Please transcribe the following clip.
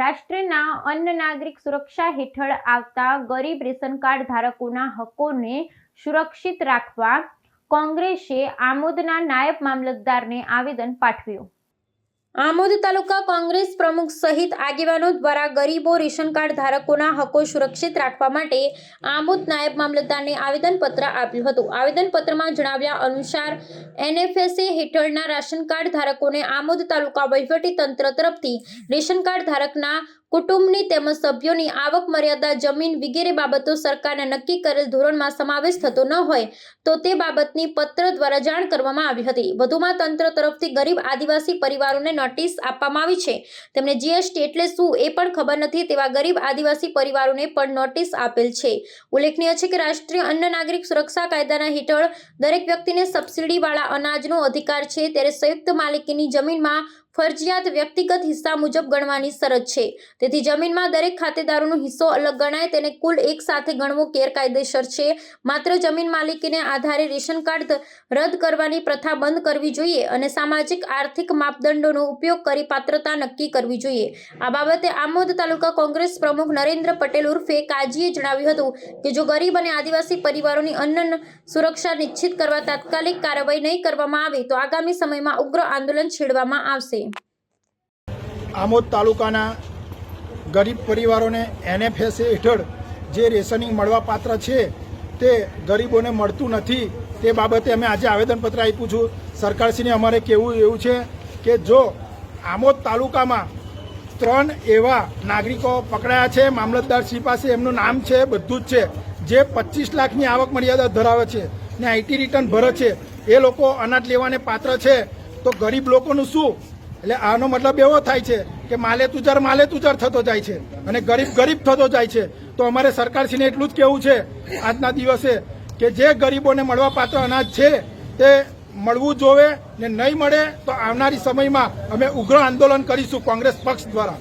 રાષ્ટ્રના અન્ન નાગરિક સુરક્ષા હેઠળ આવતા ગરીબ રેશન કાર્ડ ધારકોના હકોને સુરક્ષિત રાખવા કોંગ્રેસે આમોદના નાયબ મામલતદારને આવેદન પાઠવ્યું. આમોદ તાલુકા કોંગ્રેસ પ્રમુખ સહિત આગેવાનો દ્વારા ગરીબો રેશન કાર્ડ ધારકોના હકો સુરક્ષિત રાખવા માટે આમોદ નાયબ મામલતદારને આવેદનપત્ર આપ્યું હતું. આવેદનપત્રમાં જણાવ્યા અનુસાર, એનએફએસએ હેઠળના રાશન કાર્ડ ધારકોને આમોદ તાલુકા વહીવટી તંત્ર તરફથી રેશન કાર્ડ ધારકના કુટુંબની તેમજ સભ્યોની આવક મર્યાદા જમીન વગેરે બાબતો સરકારના નક્કી કરેલ ધોરણમાં સમાવેશ થતો ન હોય તો તે બાબતની પત્ર દ્વારા જાણ કરવામાં આવી હતી. વધુમાં તંત્ર તરફથી ગરીબ આદિવાસી પરિવારોને નોટિસ આપવામાં આવી છે. તેમને જીએસટી એટલે શું એ પણ ખબર નથી તેવા ગરીબ આદિવાસી પરિવારોને પણ નોટિસ આપેલ છે. ઉલ્લેખનીય છે કે રાષ્ટ્રીય અન્ન નાગરિક સુરક્ષા કાયદાના હેઠળ દરેક વ્યક્તિને સબસિડીવાળા અનાજનો અધિકાર છે ત્યારે સંયુક્ત માલિકીની જમીનમાં ફરજિયાત વ્યક્તિગત હિસ્સા મુજબ ગણવાની શરત છે. તેથી જમીનમાં દરેક ખાતેદારોનો હિસ્સો અલગ ગણાય, તેને કુલ એક સાથે ગણવો ગેરકાયદેસર છે. માત્ર જમીન માલિકીને આધારે રેશન કાર્ડ રદ કરવાની પ્રથા બંધ કરવી જોઈએ અને સામાજિક આર્થિક માપદંડોનો ઉપયોગ કરી પાત્રતા નક્કી કરવી જોઈએ. આ બાબતે આમોદ તાલુકા કોંગ્રેસ પ્રમુખ નરેન્દ્ર પટેલ ઉર્ફે કાજીએ જણાવ્યું હતું કે જો ગરીબ અને આદિવાસી પરિવારોની અન્ન સુરક્ષા નિશ્ચિત કરવા તાત્કાલિક કાર્યવાહી નહીં કરવામાં આવે, તો આગામી સમયમાં ઉગ્ર આંદોલન છેડવામાં આવશે. આમોદ તાલુકાના ગરીબ પરિવારોને એનએફએસ હેઠળ જે રેશનિંગ મળવાપાત્ર છે, તે ગરીબોને મળતું નથી. તે બાબતે અમે આજે આવેદનપત્ર આપ્યું છું. સરકારશ્રીને અમારે કહેવું એવું છે કે જો આમોદ તાલુકામાં ત્રણ એવા નાગરિકો પકડાયા છે મામલતદારશ્રી પાસે એમનું નામ છે, બધું જ છે, જે પચીસ લાખની આવક મર્યાદા ધરાવે છે ને આઈટી રિટર્ન ભરે છે, એ લોકો અનાજ લેવાને પાત્ર છે, તો ગરીબ લોકોનું શું? એટલે આનો મતલબ એવો થાય છે કે માલે તુજાર માલે તુજાર થતો જાય છે અને ગરીબ ગરીબ થતો જાય છે. તો અમારે સરકારશ્રીને એટલું જ કહેવું છે આજના દિવસે કે જે ગરીબોને મળવા પાત્ર અનાજ છે તે મળવું જોવે ને નહીં મળે તો આવનારી સમયમાં અમે ઉગ્ર આંદોલન કરીશું કોંગ્રેસ પક્ષ દ્વારા.